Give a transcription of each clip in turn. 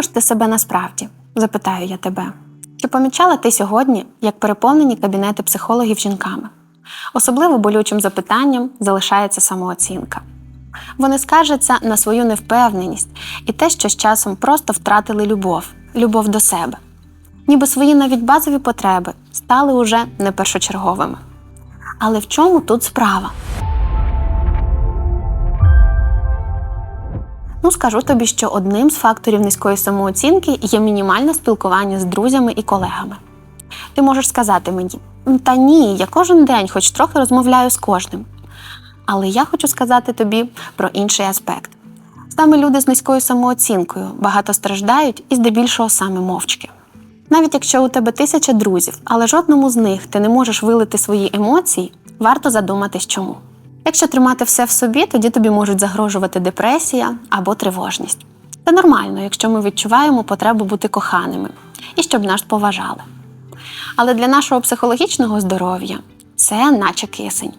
любиш ти себе насправді? запитаю я тебе. Чи помічала ти сьогодні, як переповнені кабінети психологів жінками? Особливо болючим запитанням залишається самооцінка. Вони скаржаться на свою невпевненість і те, що з часом просто втратили любов, любов до себе. Ніби свої навіть базові потреби стали уже не першочерговими. Але в чому тут справа? Ну, скажу тобі, що одним з факторів низької самооцінки є мінімальне спілкування з друзями і колегами. Ти можеш сказати мені, та ні, я кожен день хоч трохи розмовляю з кожним. Але я хочу сказати тобі про інший аспект. Саме люди з низькою самооцінкою багато страждають і здебільшого саме мовчки. Навіть якщо у тебе тисяча друзів, але жодному з них ти не можеш вилити свої емоції, варто задуматись чому. Якщо тримати все в собі, тоді тобі можуть загрожувати депресія або тривожність. Це нормально, якщо ми відчуваємо потребу бути коханими і щоб нас поважали. Але для нашого психологічного здоров'я це наче кисень.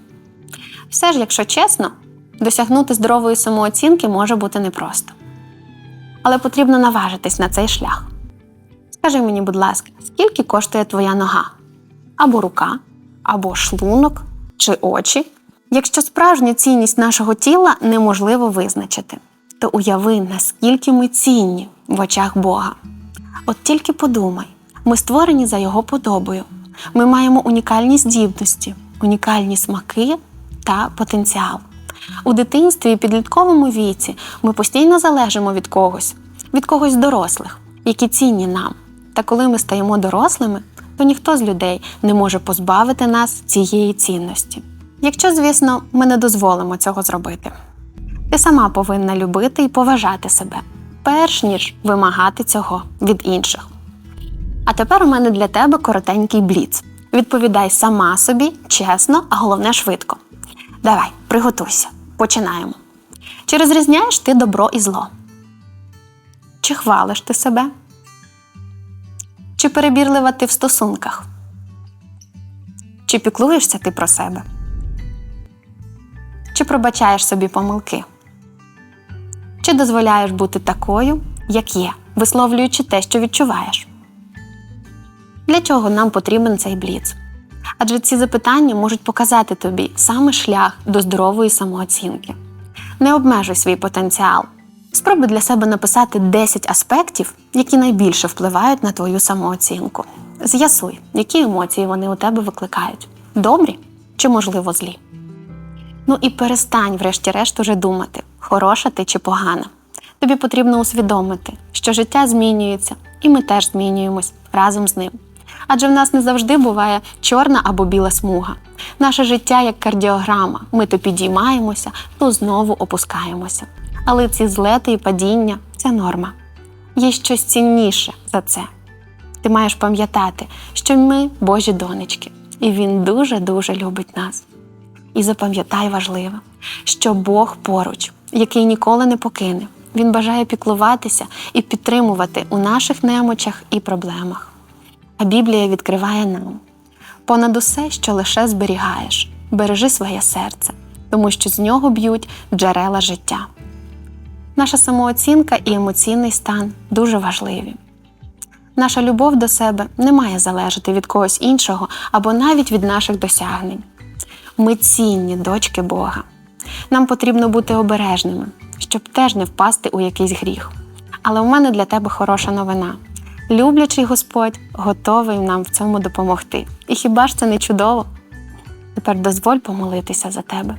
Все ж, якщо чесно, досягнути здорової самооцінки може бути непросто. Але потрібно наважитись на цей шлях. Скажи мені, будь ласка, скільки коштує твоя нога? Або рука, або шлунок чи очі? Якщо справжню цінність нашого тіла неможливо визначити, то уяви, наскільки ми цінні в очах Бога. От тільки подумай, ми створені за Його подобою. Ми маємо унікальні здібності, унікальні смаки та потенціал. У дитинстві і підлітковому віці ми постійно залежимо від когось, від когось дорослих, які цінні нам. Та коли ми стаємо дорослими, то ніхто з людей не може позбавити нас цієї цінності. Якщо, звісно, ми не дозволимо цього зробити. Ти сама повинна любити і поважати себе, перш ніж вимагати цього від інших. А тепер у мене для тебе коротенький бліц. Відповідай сама собі, чесно, а головне швидко. Давай, приготуйся, починаємо. Чи розрізняєш ти добро і зло? Чи хвалиш ти себе? Чи перебірлива ти в стосунках? Чи піклуєшся ти про себе? Чи пробачаєш собі помилки? Чи дозволяєш бути такою, як є, висловлюючи те, що відчуваєш? Для чого нам потрібен цей бліц? Адже ці запитання можуть показати тобі саме шлях до здорової самооцінки. Не обмежуй свій потенціал. Спробуй для себе написати 10 аспектів, які найбільше впливають на твою самооцінку. З'ясуй, які емоції вони у тебе викликають: добрі чи, можливо, злі. Ну і перестань, врешті-решт, уже думати, хороша ти чи погана. Тобі потрібно усвідомити, що життя змінюється, і ми теж змінюємось разом з ним. Адже в нас не завжди буває чорна або біла смуга. Наше життя як кардіограма. Ми то підіймаємося, то знову опускаємося. Але ці злети і падіння це норма. Є щось цінніше за це. Ти маєш пам'ятати, що ми Божі донечки, і Він дуже-дуже любить нас. І запам'ятай важливе, що Бог поруч, який ніколи не покине. Він бажає піклуватися і підтримувати у наших немочах і проблемах. А Біблія відкриває нам понад усе, що лише зберігаєш, бережи своє серце, тому що з нього б'ють джерела життя. Наша самооцінка і емоційний стан дуже важливі. Наша любов до себе не має залежати від когось іншого або навіть від наших досягнень. Ми цінні дочки Бога. Нам потрібно бути обережними, щоб теж не впасти у якийсь гріх. Але у мене для тебе хороша новина. Люблячий Господь готовий нам в цьому допомогти. І хіба ж це не чудово? Тепер дозволь помолитися за тебе.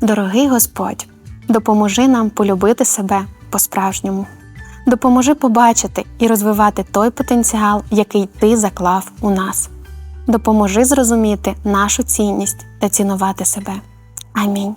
Дорогий Господь, допоможи нам полюбити себе по-справжньому. Допоможи побачити і розвивати той потенціал, який ти заклав у нас. Допоможи зрозуміти нашу цінність та цінувати себе. Амінь.